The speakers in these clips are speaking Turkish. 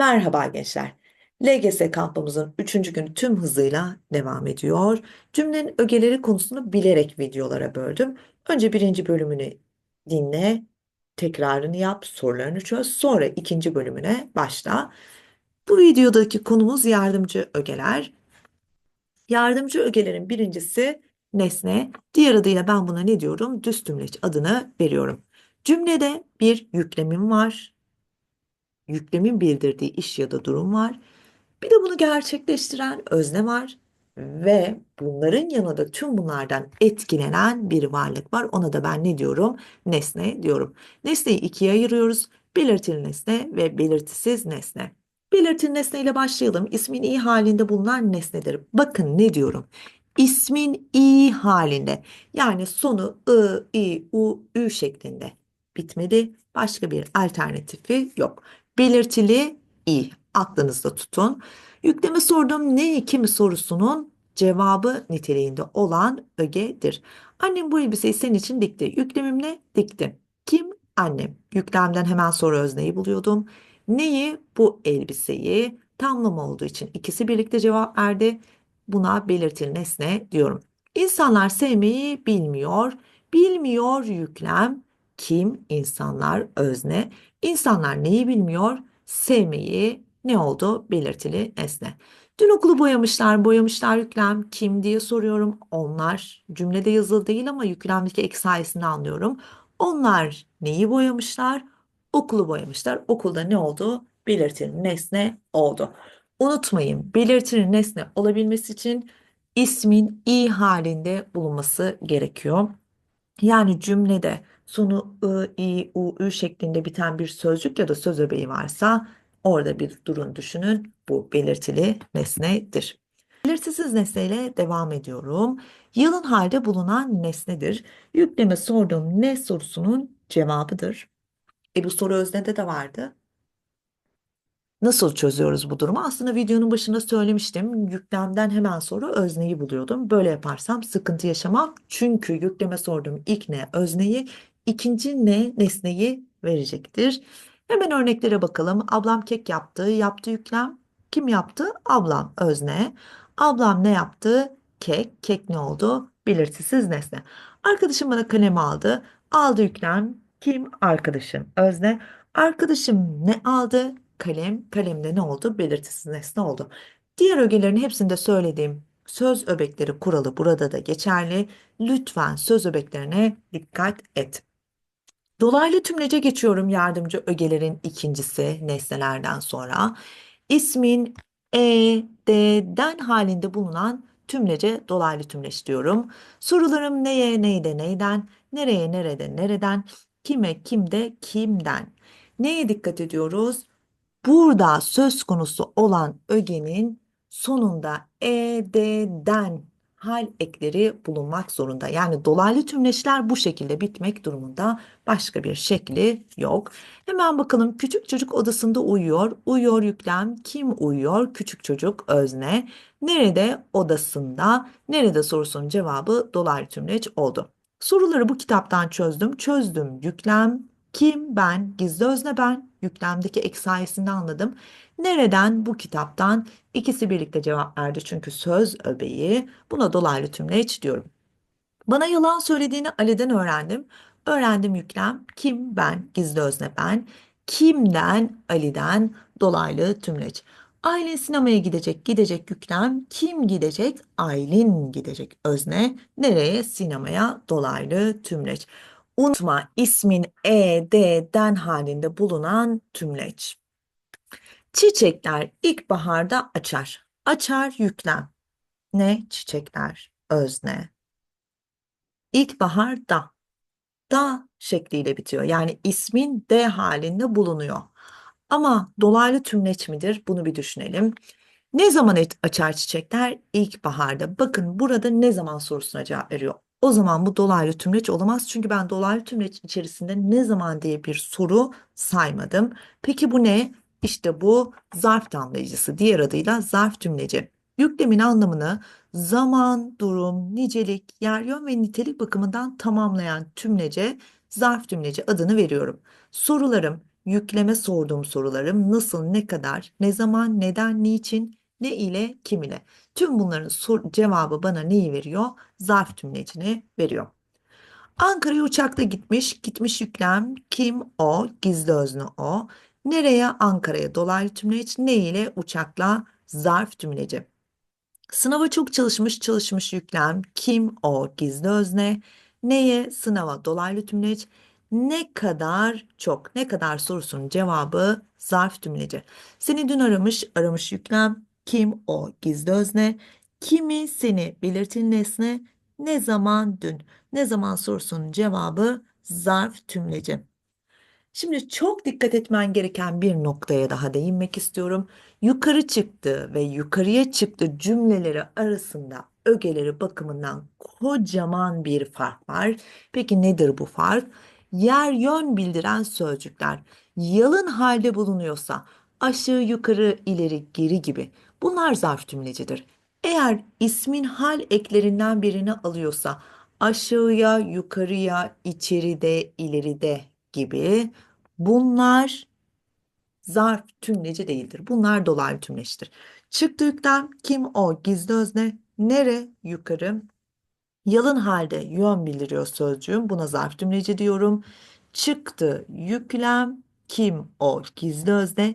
Merhaba gençler. LGS kampımızın 3. günü tüm hızıyla devam ediyor. Cümlenin ögeleri konusunu bilerek videolara böldüm. Önce birinci bölümünü dinle, tekrarını yap, sorularını çöz. Sonra ikinci bölümüne başla. Bu videodaki konumuz yardımcı ögeler. Yardımcı ögelerin birincisi nesne. Diğer adıyla ben buna ne diyorum? Düz tümleç adını veriyorum. Cümlede bir yüklemim var yüklemin bildirdiği iş ya da durum var. Bir de bunu gerçekleştiren özne var ve bunların yanında tüm bunlardan etkilenen bir varlık var. Ona da ben ne diyorum? Nesne diyorum. Nesneyi ikiye ayırıyoruz. Belirtili nesne ve belirtisiz nesne. Belirtili nesne ile başlayalım. İsmin i halinde bulunan nesnedir. Bakın ne diyorum? İsmin i halinde. Yani sonu ı, i, u, ü şeklinde bitmedi. Başka bir alternatifi yok. Belirtili i. Aklınızda tutun. Yükleme sorduğum ne kimi sorusunun cevabı niteliğinde olan ögedir. Annem bu elbiseyi senin için dikti. Yüklemim ne? Dikti. Kim? Annem. Yüklemden hemen sonra özneyi buluyordum. Neyi? Bu elbiseyi. Tamlama olduğu için ikisi birlikte cevap verdi. Buna belirtili nesne diyorum. İnsanlar sevmeyi bilmiyor. Bilmiyor yüklem. Kim? İnsanlar özne. İnsanlar neyi bilmiyor? Sevmeyi ne oldu? Belirtili nesne. Dün okulu boyamışlar, boyamışlar yüklem kim diye soruyorum. Onlar cümlede yazılı değil ama yüklemdeki ek sayesinde anlıyorum. Onlar neyi boyamışlar? Okulu boyamışlar. Okulda ne oldu? Belirtili nesne oldu. Unutmayın, belirtili nesne olabilmesi için ismin i halinde bulunması gerekiyor. Yani cümlede sonu ı, i, u, ü şeklinde biten bir sözcük ya da söz öbeği varsa orada bir durun düşünün. Bu belirtili nesnedir. Belirtisiz nesneyle devam ediyorum. Yalın halde bulunan nesnedir. Yükleme sorduğum ne sorusunun cevabıdır. E bu soru öznede de vardı. Nasıl çözüyoruz bu durumu? Aslında videonun başında söylemiştim. Yüklemden hemen sonra özneyi buluyordum. Böyle yaparsam sıkıntı yaşamam. Çünkü yükleme sorduğum ilk ne özneyi, ikinci ne nesneyi verecektir. Hemen örneklere bakalım. Ablam kek yaptı. Yaptı yüklem. Kim yaptı? Ablam özne. Ablam ne yaptı? Kek. Kek ne oldu? Belirtisiz nesne. Arkadaşım bana kalem aldı. Aldı yüklem. Kim? Arkadaşım. Özne. Arkadaşım ne aldı? Kalem. Kalemde ne oldu? Belirtisiz nesne oldu. Diğer ögelerin hepsinde söylediğim söz öbekleri kuralı burada da geçerli. Lütfen söz öbeklerine dikkat et. Dolaylı tümlece geçiyorum yardımcı ögelerin ikincisi nesnelerden sonra. İsmin e, d'den halinde bulunan tümlece dolaylı tümleç diyorum. Sorularım neye, neyde, neyden, nereye, nerede, nereden, kime, kimde, kimden. Neye dikkat ediyoruz? Burada söz konusu olan ögenin sonunda ed'den hal ekleri bulunmak zorunda. Yani dolaylı tümleçler bu şekilde bitmek durumunda. Başka bir şekli yok. Hemen bakalım küçük çocuk odasında uyuyor. Uyuyor yüklem. Kim uyuyor? Küçük çocuk özne. Nerede? Odasında. Nerede sorusunun cevabı dolaylı tümleç oldu. Soruları bu kitaptan çözdüm. Çözdüm yüklem. Kim? Ben. Gizli özne ben. Yüklemdeki ek sayesinde anladım. Nereden? Bu kitaptan. İkisi birlikte cevap verdi çünkü söz öbeği. Buna dolaylı tümleç diyorum. Bana yalan söylediğini Ali'den öğrendim. Öğrendim yüklem. Kim? Ben. Gizli özne ben. Kimden? Ali'den. Dolaylı tümleç. Aylin sinemaya gidecek. Gidecek yüklem. Kim gidecek? Aylin gidecek. Özne. Nereye? Sinemaya. Dolaylı tümleç. Unutma ismin E, D'den halinde bulunan tümleç. Çiçekler ilkbaharda açar. Açar yüklem. Ne? Çiçekler. Özne. İlkbaharda. Da şekliyle bitiyor. Yani ismin D halinde bulunuyor. Ama dolaylı tümleç midir? Bunu bir düşünelim. Ne zaman açar çiçekler? İlkbaharda. Bakın burada ne zaman sorusuna cevap veriyor. O zaman bu dolaylı tümleç olamaz. Çünkü ben dolaylı tümleç içerisinde ne zaman diye bir soru saymadım. Peki bu ne? İşte bu zarf tamlayıcısı. Diğer adıyla zarf tümleci. Yüklemin anlamını zaman, durum, nicelik, yer, yön ve nitelik bakımından tamamlayan tümlece zarf tümleci adını veriyorum. Sorularım yükleme sorduğum sorularım nasıl, ne kadar, ne zaman, neden, niçin, ne ile, kim ile. Tüm bunların sor- cevabı bana neyi veriyor? Zarf tümlecini veriyor. Ankara'ya uçakla gitmiş, gitmiş yüklem, kim o, gizli özne o. Nereye? Ankara'ya dolaylı tümleç, ne ile? Uçakla zarf tümleci. Sınava çok çalışmış, çalışmış yüklem, kim o, gizli özne. Neye? Sınava dolaylı tümleç. Ne kadar çok, ne kadar sorusunun cevabı zarf tümleci. Seni dün aramış, aramış yüklem, kim o, gizli özne. Kimi seni belirtin nesne, ne zaman dün. Ne zaman sorusunun cevabı zarf tümleci. Şimdi çok dikkat etmen gereken bir noktaya daha değinmek istiyorum. Yukarı çıktı ve yukarıya çıktı cümleleri arasında ögeleri bakımından kocaman bir fark var. Peki nedir bu fark? Yer yön bildiren sözcükler yalın halde bulunuyorsa aşağı yukarı ileri geri gibi bunlar zarf tümlecidir. Eğer ismin hal eklerinden birini alıyorsa aşağıya, yukarıya, içeride, ileride gibi bunlar zarf tümleci değildir. Bunlar dolaylı tümleçtir. Çıktı yüklem kim o gizli özne nere yukarı yalın halde yön bildiriyor sözcüğüm buna zarf tümleci diyorum. Çıktı yüklem kim o gizli özne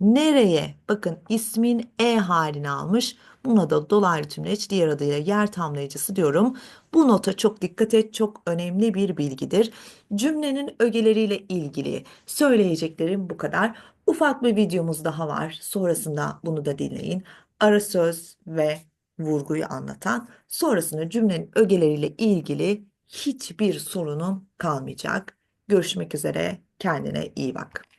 nereye bakın ismin e halini almış buna da dolaylı tümleç diğer adıyla yer tamlayıcısı diyorum. Bu nota çok dikkat et çok önemli bir bilgidir. Cümlenin ögeleriyle ilgili söyleyeceklerim bu kadar. Ufak bir videomuz daha var. Sonrasında bunu da dinleyin. Ara söz ve vurguyu anlatan. Sonrasında cümlenin ögeleriyle ilgili hiçbir sorunun kalmayacak. Görüşmek üzere. Kendine iyi bak.